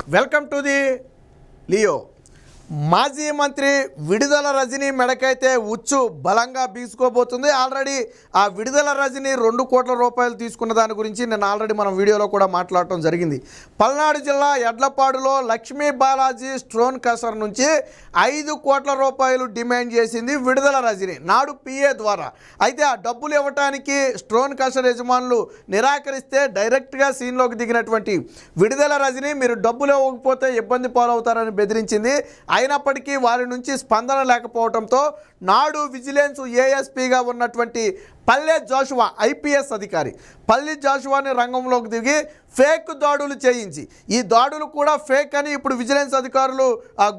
Welcome to the Leo మాజీ మంత్రి విడుదల రజని మెడకైతే ఉచ్చు బలంగా బీసుకోబోతుంది. ఆల్రెడీ ఆ విడుదల రజని రెండు కోట్ల రూపాయలు తీసుకున్న దాని గురించి నేను ఆల్రెడీ మనం వీడియోలో కూడా మాట్లాడటం జరిగింది. పల్నాడు జిల్లా ఎడ్లపాడులో లక్ష్మీ బాలాజీ స్ట్రోన్ కసర్ నుంచి ఐదు కోట్ల రూపాయలు డిమాండ్ చేసింది విడుదల రజని నాడు పిఏ ద్వారా. అయితే ఆ డబ్బులు ఇవ్వటానికి స్ట్రోన్ కసర్ యజమానులు నిరాకరిస్తే డైరెక్ట్గా సీన్లోకి దిగినటువంటి విడుదల రజని మీరు డబ్బులు ఇవ్వకపోతే ఇబ్బంది పాలవుతారని బెదిరించింది. అయినప్పటికీ వారి నుంచి స్పందన లేకపోవడంతో నాడు విజిలెన్స్ ఏఎస్పీగా ఉన్నటువంటి పల్లె జాషువా ఐపీఎస్ అధికారి. పల్లె జాషువాని రంగంలోకి దిగి ఫేక్ దాడులు చేయించి. ఈ దాడులు కూడా ఫేక్ అని ఇప్పుడు విజిలెన్స్ అధికారులు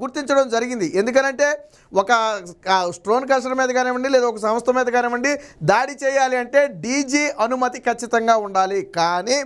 గుర్తించడం జరిగింది. ఎందుకనంటే ఒక స్ట్రోన్ కస్టర్ మీద కానివ్వండి లేదా ఒక సంస్థ మీద కానివ్వండి దాడి చేయాలి అంటే డీజీ అనుమతి ఖచ్చితంగా ఉండాలి. కానీ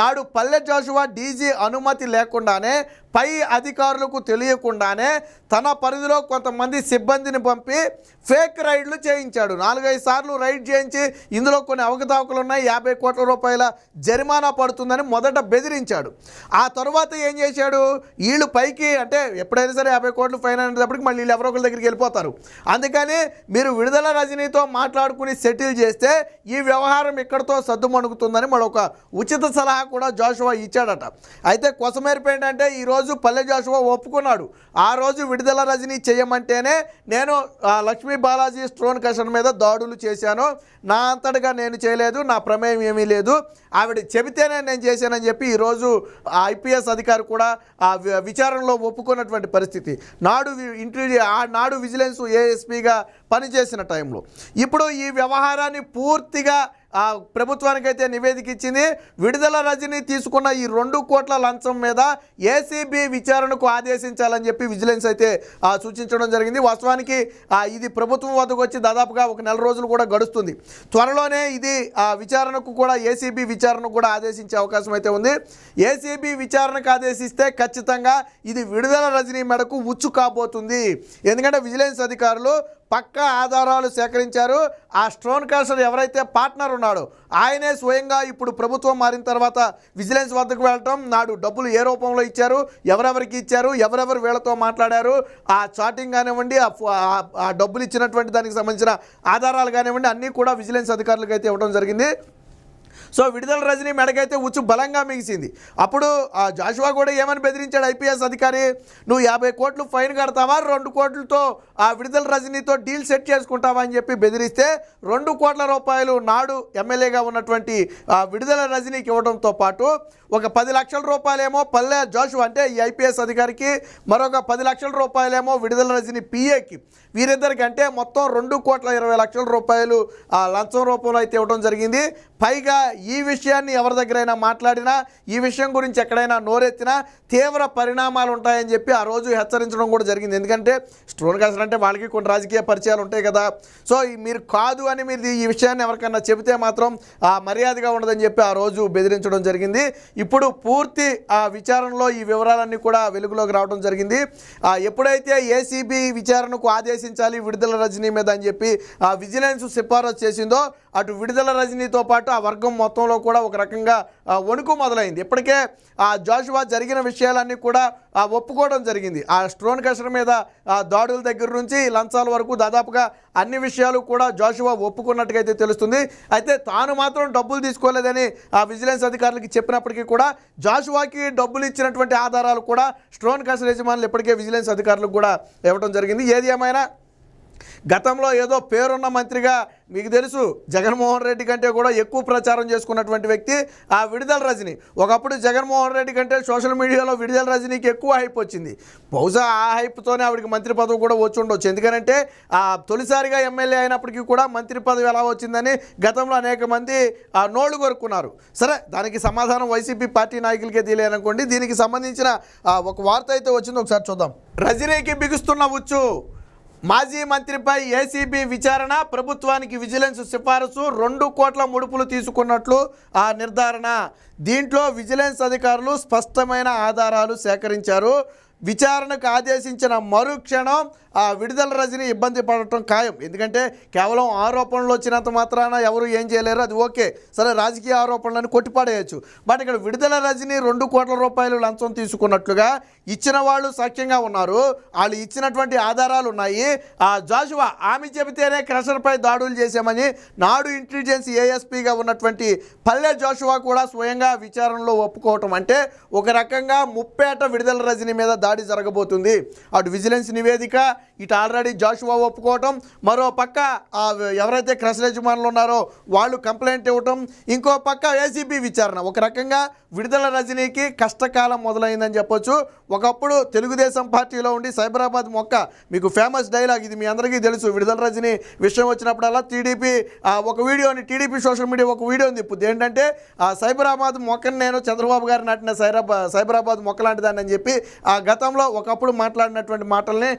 నాడు పల్లె జాషువా డీజీ అనుమతి లేకుండానే పై అధికారులకు తెలియకుండానే తన పరిధిలో కొంతమంది సిబ్బందిని పంపి ఫేక్ రైడ్లు చేయించాడు. నాలుగైదు సార్లు రైడ్ చేయించి ఇందులో కొన్ని అవకతవకలు ఉన్నాయి. యాభై కోట్ల రూపాయల జరిమానా పడుతుందని మొదట బెదిరించాడు. ఆ తర్వాత ఏం చేశాడు? వీళ్ళు పైకి అంటే ఎప్పుడైనా సరే యాభై కోట్లు ఫైన్ అనేటప్పటికి మళ్ళీ వీళ్ళు ఎవరో ఒకరి దగ్గరికి వెళ్ళిపోతారు. అందుకని మీరు విడుదల రజనీతో మాట్లాడుకుని సెటిల్ చేస్తే ఈ వ్యవహారం ఇక్కడితో సద్దుమణుగుతుందని మరొక ఉచిత సలహా కూడా జాషువా ఇచ్చాడట. అయితే కొసమేరపు ఏంటంటే ఈరోజు పల్లె జాషువా ఒప్పుకున్నాడు. ఆ రోజు విడుదల రజనీ చేయమంటేనే నేను ఆ, లక్ష్మీ బాలాజీ స్ట్రోన్ కషన్ మీద దాడులు చేశాను నా అంతటగా నేను చేయలేదు నా ప్రమేయం ఏమీ లేదు. ఆవిడ చెబితేనే నేను చేశానని చెప్పి ఈరోజు ఐపీఎస్ అధికారి కూడా ఆ విచారణలో ఒప్పుకున్నటువంటి పరిస్థితి. నాడు ఇంటి ఆ నాడు విజిలెన్స్ ఏఎస్పీగా పనిచేసిన టైంలో. ఇప్పుడు ఈ వ్యవహారాన్ని పూర్తిగా ఆ ప్రభుత్వానికైతే నివేదిక ఇచ్చింది. విడుదల రజని తీసుకున్న ఈ రెండు కోట్ల లంచం మీద ఏసీబీ విచారణకు ఆదేశించాలని చెప్పి విజిలెన్స్ అయితే సూచించడం జరిగింది. వాస్తవానికి ఇది ప్రభుత్వం వద్దకు వచ్చి దాదాపుగా ఒక నెల రోజులు కూడా గడుస్తుంది. త్వరలోనే ఇది ఆ, విచారణకు కూడా ఏసీబీ విచారణకు కూడా ఆదేశించే అవకాశం అయితే ఉంది. ఏసీబీ విచారణకు ఆదేశిస్తే ఖచ్చితంగా ఇది విడుదల రజనీ మేడకు ఉచ్చు కాబోతుంది. ఎందుకంటే విజిలెన్స్ అధికారులు పక్క ఆధారాలు సేకరించారు. ఆ స్ట్రోన్ కాస్టర్ ఎవరైతే పార్ట్నర్ ఉన్నాడో ఆయనే స్వయంగా ఇప్పుడు ప్రభుత్వం మారిన తర్వాత విజిలెన్స్ వద్దకు వెళ్ళటం నాడు డబ్బులు ఏ రూపంలో ఇచ్చారు ఎవరెవరికి ఇచ్చారు ఎవరెవరు వీళ్ళతో మాట్లాడారు ఆ చాటింగ్ కానివ్వండి ఆ ఆ- ఆ డబ్బులు ఇచ్చినటువంటి దానికి సంబంధించిన ఆధారాలు కానివ్వండి అన్నీ కూడా విజిలెన్స్ అధికారులకు అయితే ఇవ్వడం జరిగింది. సో విడుదల రజనీ మెడకైతే ఉచ్చు బలంగా మిగిసింది. అప్పుడు ఆ జాషువా కూడా ఏమని బెదిరించాడు ఐపీఎస్ అధికారి? నువ్వు యాభై కోట్లు ఫైన్ కడతావా? రెండు కోట్లతో ఆ విడుదల రజనీతో డీల్ సెట్ చేసుకుంటావా? అని చెప్పి బెదిరిస్తే రెండు కోట్ల రూపాయలు నాడు ఎమ్మెల్యేగా ఉన్నటువంటి ఆ విడుదల రజనీకి ఇవ్వడంతో పాటు ఒక పది లక్షల రూపాయలేమో పల్లె జోషు అంటే ఈ ఐపీఎస్ అధికారికి మరొక పది లక్షల రూపాయలేమో విడుదల రజని పిఏకి. వీరిద్దరికంటే మొత్తం రెండు కోట్ల ఇరవై లక్షల రూపాయలు లంచం రూపంలో అయితే ఇవ్వడం జరిగింది. పైగా ఈ విషయాన్ని ఎవరి దగ్గరైనా మాట్లాడినా ఈ విషయం గురించి ఎక్కడైనా నోరెత్తినా తీవ్ర పరిణామాలు ఉంటాయని చెప్పి ఆ రోజు హెచ్చరించడం కూడా జరిగింది. ఎందుకంటే స్ట్రోన్ కాసర్ అంటే వాళ్ళకి కొన్ని రాజకీయ పరిచయాలు ఉంటాయి కదా. సో మీరు కాదు అని మీరు ఈ విషయాన్ని ఎవరికైనా చెబితే మాత్రం ఆ మర్యాదగా ఉండదని చెప్పి ఆ రోజు బెదిరించడం జరిగింది. ఇప్పుడు పూర్తి ఆ విచారణలో ఈ వివరాలన్నీ కూడా వెలుగులోకి రావడం జరిగింది. ఎప్పుడైతే ఏసీబీ విచారణకు ఆదేశించాలి విడుదల రజనీ మీద అని చెప్పి ఆ విజిలెన్స్ సిఫారసు చేసిందో అటు విడుదల రజనీతో పాటు ఆ వర్గం మొత్తం మొత్తంలో కూడా ఒక రకంగా వణుకు మొదలైంది. ఇప్పటికే ఆ జాషువా జరిగిన విషయాలన్నీ కూడా ఒప్పుకోవడం జరిగింది. ఆ స్ట్రోన్ కషర్ మీద దాడుల దగ్గర నుంచి లంచాల వరకు దాదాపుగా అన్ని విషయాలు కూడా జాషువా ఒప్పుకున్నట్టుగా అయితే తెలుస్తుంది. అయితే తాను మాత్రం డబ్బులు తీసుకోలేదని ఆ విజిలెన్స్ అధికారులకి చెప్పినప్పటికీ కూడా జాషువాకి డబ్బులు ఇచ్చినటువంటి ఆధారాలు కూడా స్ట్రోన్ కషర్ యజమానులు ఇప్పటికే విజిలెన్స్ అధికారులకు కూడా ఇవ్వడం జరిగింది. ఏది ఏమైనా గతంలో ఏదో పేరున్న మంత్రిగా మీకు తెలుసు జగన్మోహన్ రెడ్డి కంటే కూడా ఎక్కువ ప్రచారం చేసుకున్నటువంటి వ్యక్తి ఆ విడుదల రజని. ఒకప్పుడు జగన్మోహన్ రెడ్డి కంటే సోషల్ మీడియాలో విడుదల రజనీకి ఎక్కువ హైప్ వచ్చింది. బహుశా ఆ హైప్తోనే ఆవిడకి మంత్రి పదవి కూడా వచ్చి ఉండొచ్చు ఎందుకంటే ఆ తొలిసారిగా ఎమ్మెల్యే అయినప్పటికీ కూడా మంత్రి పదవి ఎలా వచ్చిందని గతంలో అనేక మంది ఆ నోళ్ళు కొరుక్కున్నారు. సరే దానికి సమాధానం వైసీపీ పార్టీ నాయకులకే తెలియనుకోండి దీనికి సంబంధించిన ఒక వార్త అయితే వచ్చింది. ఒకసారి చూద్దాం. రజనీకి బిగుస్తున్న ఉచ్చు. మాజీ మంత్రిపై ఏసీబీ విచారణ ప్రభుత్వానికి విజిలెన్స్ సిఫారసు రెండు కోట్ల ముడుపులు తీసుకున్నట్లు ఆ నిర్ధారణ. దీంట్లో విజిలెన్స్ అధికారులు స్పష్టమైన ఆధారాలు సేకరించారు. విచారణకు ఆదేశించిన మరుక్షణం విడుదల రజని ఇబ్బంది పడటం ఖాయం. ఎందుకంటే కేవలం ఆరోపణలు వచ్చినంత మాత్రాన ఎవరు ఏం చేయలేరు. అది ఓకే. సరే రాజకీయ ఆరోపణలను కొట్టిపాడేయచ్చు బట్ ఇక్కడ విడుదల రజని రెండు కోట్ల రూపాయలు లంచం తీసుకున్నట్లుగా ఇచ్చిన వాళ్ళు సాక్ష్యంగా ఉన్నారు. వాళ్ళు ఇచ్చినటువంటి ఆధారాలు ఉన్నాయి. ఆ జాషువా ఆమె చెబితేనే క్రషర్పై దాడులు చేశామని నాడు ఇంటెలిజెన్స్ ఏఎస్పీగా ఉన్నటువంటి పల్లె జాషువా కూడా స్వయంగా విచారణలో ఒప్పుకోవటం అంటే ఒక రకంగా ముప్పేట విడుదల రజని మీద దాడి జరగబోతుంది. అటు విజిలెన్స్ నివేదిక ఇటు ఆల్రెడీ జాషువా ఒప్పుకోవటం మరో పక్క ఎవరైతే క్రషర్ యజమానులు ఉన్నారో వాళ్ళు కంప్లైంట్ ఇవ్వటం ఇంకో పక్క ఏసీబీ విచారణ. ఒక రకంగా విడుదల రజనీకి కష్టకాలం మొదలైందని చెప్పొచ్చు. ఒకప్పుడు తెలుగుదేశం పార్టీలో ఉండి సైబరాబాద్ మొక్క మీకు ఫేమస్ డైలాగ్ ఇది మీ అందరికీ తెలుసు. విడుదల రజని విషయం వచ్చినప్పుడల్లా టీడీపీ ఒక వీడియోని టీడీపీ సోషల్ మీడియా ఒక వీడియోని తిప్పుద్ది. ఏంటంటే ఆ సైబరాబాద్ మొక్కని నేను చంద్రబాబు గారు నాటిన సైరాబా సైబరాబాద్ మొక్క లాంటిదాన్ని అని చెప్పి ఆ గతంలో ఒకప్పుడు మాట్లాడినటువంటి మాటల్ని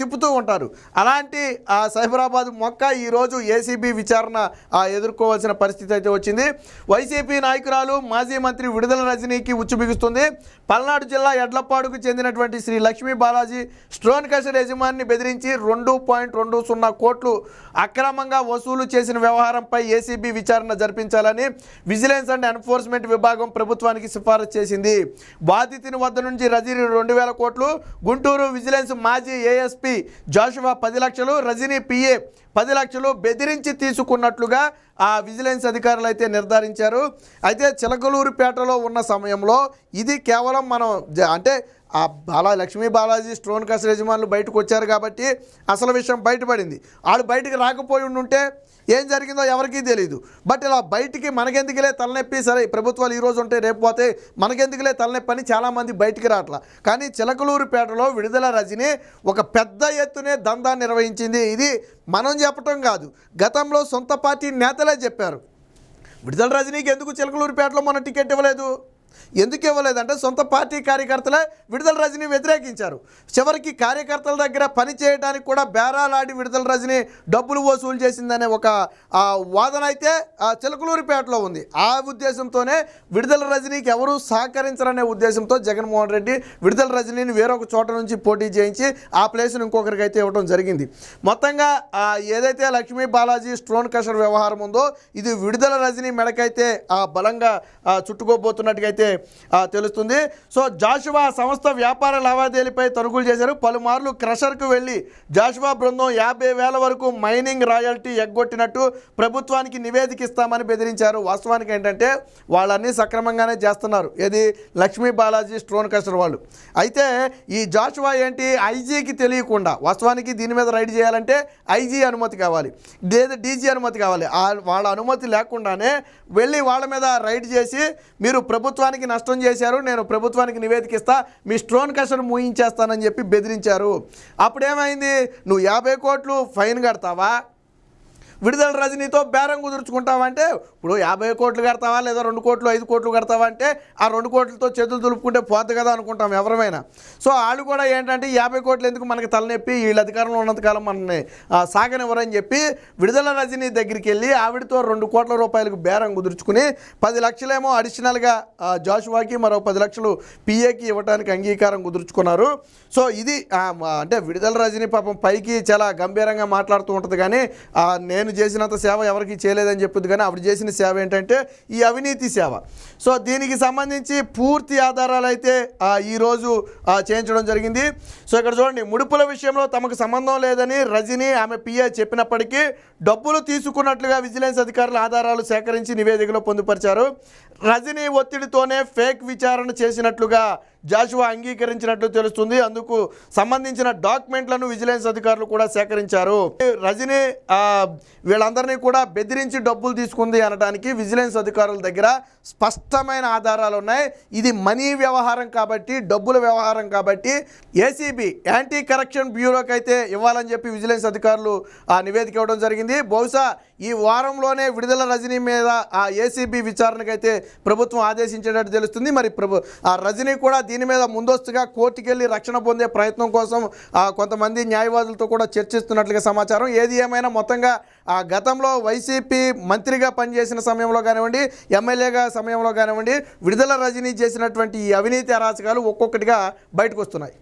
తిప్పుతూ ఉంటారు. అలాంటి ఆ సైబరాబాద్ మొక్క ఈరోజు ఏసీబీ విచారణ ఎదుర్కోవాల్సిన పరిస్థితి అయితే వచ్చింది. వైసీపీ నాయకురాలు మాజీ మంత్రి విడుదల రజనీకి ఉచ్చు బిగుస్తుంది పల్నాడు జిల్లా ఎడ్లపాడుకు చెందినటువంటి శ్రీ లక్ష్మీ బాలాజీ స్టోన్ కషర్ యజమానిని బెదిరించి రెండు పాయింట్ రెండు సున్నా కోట్లు అక్రమంగా వసూలు చేసిన వ్యవహారంపై ఏసీబీ విచారణ జరిపించాలని విజిలెన్స్ అండ్ ఎన్ఫోర్స్మెంట్ విభాగం ప్రభుత్వానికి సిఫారసు చేసింది. బాధితుని వద్ద నుంచి రజీ రెండు వేల కోట్లు. గుంటూరు విజిలెన్స్ మాజీ ఏఎస్పీ జాషువా పది లక్షలు రజనీ పిఏ పది లక్షలు బెదిరించి తీసుకున్నట్లుగా ఆ విజిలెన్స్ అధికారులు అయితే నిర్ధారించారు. అయితే చిలకలూరుపేటలో ఉన్న సమయంలో ఇది కేవలం మనం అంటే ఆ బాలా లక్ష్మీ బాలాజీ స్టోన్ కస్ యజమానులు బయటకు వచ్చారు కాబట్టి అసలు విషయం బయటపడింది. వాళ్ళు బయటికి రాకపోయి ఉండుంటే ఏం జరిగిందో ఎవరికీ తెలియదు బట్ ఇలా బయటికి మనకెందుకులే తలనొప్పి? సరే ప్రభుత్వాలు ఈరోజు ఉంటే రేపు పోతే మనకెందుకులే తలనొప్పి అని చాలామంది బయటికి రావట్లా. కానీ చిలకలూరుపేటలో విడుదల రజని ఒక పెద్ద ఎత్తునే దందా నిర్వహించింది. ఇది మనం చెప్పటం కాదు. గతంలో సొంత పార్టీ నేతలే చెప్పారు. విడుదల రజనీకి ఎందుకు చిలకలూరుపేటలో మన టికెట్ ఇవ్వలేదు? ఎందుకు ఇవ్వలేదంటే సొంత పార్టీ కార్యకర్తలే విడుదల రజని వ్యతిరేకించారు. చివరికి కార్యకర్తల దగ్గర పని చేయడానికి కూడా బేరాలాడి విడుదల రజని డబ్బులు వసూలు చేసిందనే ఒక వాదన అయితే ఆ, చిలకలూరిపేటలో ఉంది. ఆ ఉద్దేశంతోనే విడుదల రజనీకి ఎవరు సహకరించరనే ఉద్దేశంతో జగన్మోహన్ రెడ్డి విడుదల రజనీని వేరొక చోట నుంచి పోటీ చేయించి ఆ ప్లేస్ను ఇంకొకరికి అయితే ఇవ్వడం జరిగింది. మొత్తంగా ఏదైతే లక్ష్మీ బాలాజీ స్టోన్ కషర్ వ్యవహారం ఉందో ఇది విడుదల రజనీ మెడకైతే ఆ, బలంగా చుట్టుకోబోతున్నట్టుగా అయితే తెలుస్తుంది. సో జాషువా సంస్థ వ్యాపార లావాదేవీలపై తరుగులు చేశారు. పలుమార్లు క్రషర్కు వెళ్ళి జాషువా బృందం యాభై వేల వరకు మైనింగ్ రాయల్టీ ఎగ్గొట్టినట్టు ప్రభుత్వానికి నివేదిక ఇస్తామని బెదిరించారు. వాస్తవానికి ఏంటంటే వాళ్ళన్నీ సక్రమంగానే చేస్తున్నారు. ఏది? లక్ష్మీ బాలాజీ స్టోన్ కస్టర్ వాళ్ళు. అయితే ఈ జాషువా ఏంటి? ఐజీకి తెలియకుండా వాస్తవానికి దీని మీద రైడ్ చేయాలంటే ఐజీ అనుమతి కావాలి. లేదా డీజీ అనుమతి కావాలి. వాళ్ళ అనుమతి లేకుండానే వెళ్ళి వాళ్ళ మీద రైడ్ చేసి మీరు ప్రభుత్వానికి నష్టం చేశారు నేను ప్రభుత్వానికి నివేదికిస్తా మీ స్ట్రోన్ కషన్ మూయించేస్తానని చెప్పి బెదిరించారు. అప్పుడేమైంది? నువ్వు యాభై కోట్లు ఫైన్ కడతావా? విడుదల రజనీతో బేరం కుదుర్చుకుంటావంటే ఇప్పుడు యాభై కోట్లు కడతావా లేదా రెండు కోట్లు ఐదు కోట్లు కడతావా అంటే ఆ రెండు కోట్లతో చేతులు దులుపుకుంటే పోద్ది కదా అనుకుంటాం ఎవరమైనా. సో వాళ్ళు కూడా ఏంటంటే యాభై కోట్లు ఎందుకు మనకి తలనొప్పి వీళ్ళ అధికారంలో ఉన్నంతకాలం మనల్ని సాగనివ్వరని చెప్పి విడుదల రజనీ దగ్గరికి వెళ్ళి ఆవిడతో రెండు కోట్ల రూపాయలకు బేరం కుదుర్చుకుని పది లక్షలేమో అడిషనల్గా జాషువాకి మరో పది లక్షలు పిఏకి ఇవ్వడానికి అంగీకారం కుదుర్చుకున్నారు. సో ఇది అంటే విడుదల రజనీ పాపం పైకి చాలా గంభీరంగా మాట్లాడుతూ ఉంటుంది కానీ నేను నేను చేసినంత సేవ ఎవరికి చేయలేదని చెప్పింది కానీ ఆవిడ చేసిన సేవ ఏంటంటే ఈ అవినీతి సేవ. సో దీనికి సంబంధించి పూర్తి ఆధారాలు అయితే ఈరోజు చేయించడం జరిగింది. సో ఇక్కడ చూడండి ముడుపుల విషయంలో తమకు సంబంధం లేదని రజని ఆమె పిఏ చెప్పినప్పటికీ డబ్బులు తీసుకున్నట్లుగా విజిలెన్స్ అధికారులు ఆధారాలు సేకరించి నివేదికలో పొందుపరిచారు. రజనీ ఒత్తిడితోనే ఫేక్ విచారణ చేసినట్లుగా జాషువా అంగీకరించినట్లు తెలుస్తుంది. అందుకు సంబంధించిన డాక్యుమెంట్లను విజిలెన్స్ అధికారులు కూడా సేకరించారు. రజనీ వీళ్ళందరినీ కూడా బెదిరించి డబ్బులు తీసుకుంది అనడానికి విజిలెన్స్ అధికారుల దగ్గర స్పష్టమైన ఆధారాలు ఉన్నాయి. ఇది మనీ వ్యవహారం కాబట్టి డబ్బుల వ్యవహారం కాబట్టి ఏసీబీ యాంటీ కరప్షన్ బ్యూరోకి అయితే ఇవ్వాలని చెప్పి విజిలెన్స్ అధికారులు ఆ నివేదిక ఇవ్వడం జరిగింది. బహుశా ఈ వారంలోనే విడుదల రజనీ మీద ఆ ఏసీబీ విచారణకైతే ప్రభుత్వం ఆదేశించేటట్టు తెలుస్తుంది. మరి ప్రభు ఆ రజనీ కూడా దీని మీద ముందస్తుగా కోర్టుకెళ్ళి రక్షణ పొందే ప్రయత్నం కోసం కొంతమంది న్యాయవాదులతో కూడా చర్చిస్తున్నట్లుగా సమాచారం. ఏది ఏమైనా మొత్తంగా ఆ గతంలో వైసీపీ మంత్రిగా పనిచేసిన సమయంలో కానివ్వండి ఎమ్మెల్యేగా సమయంలో కానివ్వండి విడుదల రజనీ చేసినటువంటి ఈ అవినీతి అరాచకాలు ఒక్కొక్కటిగా బయటకు వస్తున్నాయి.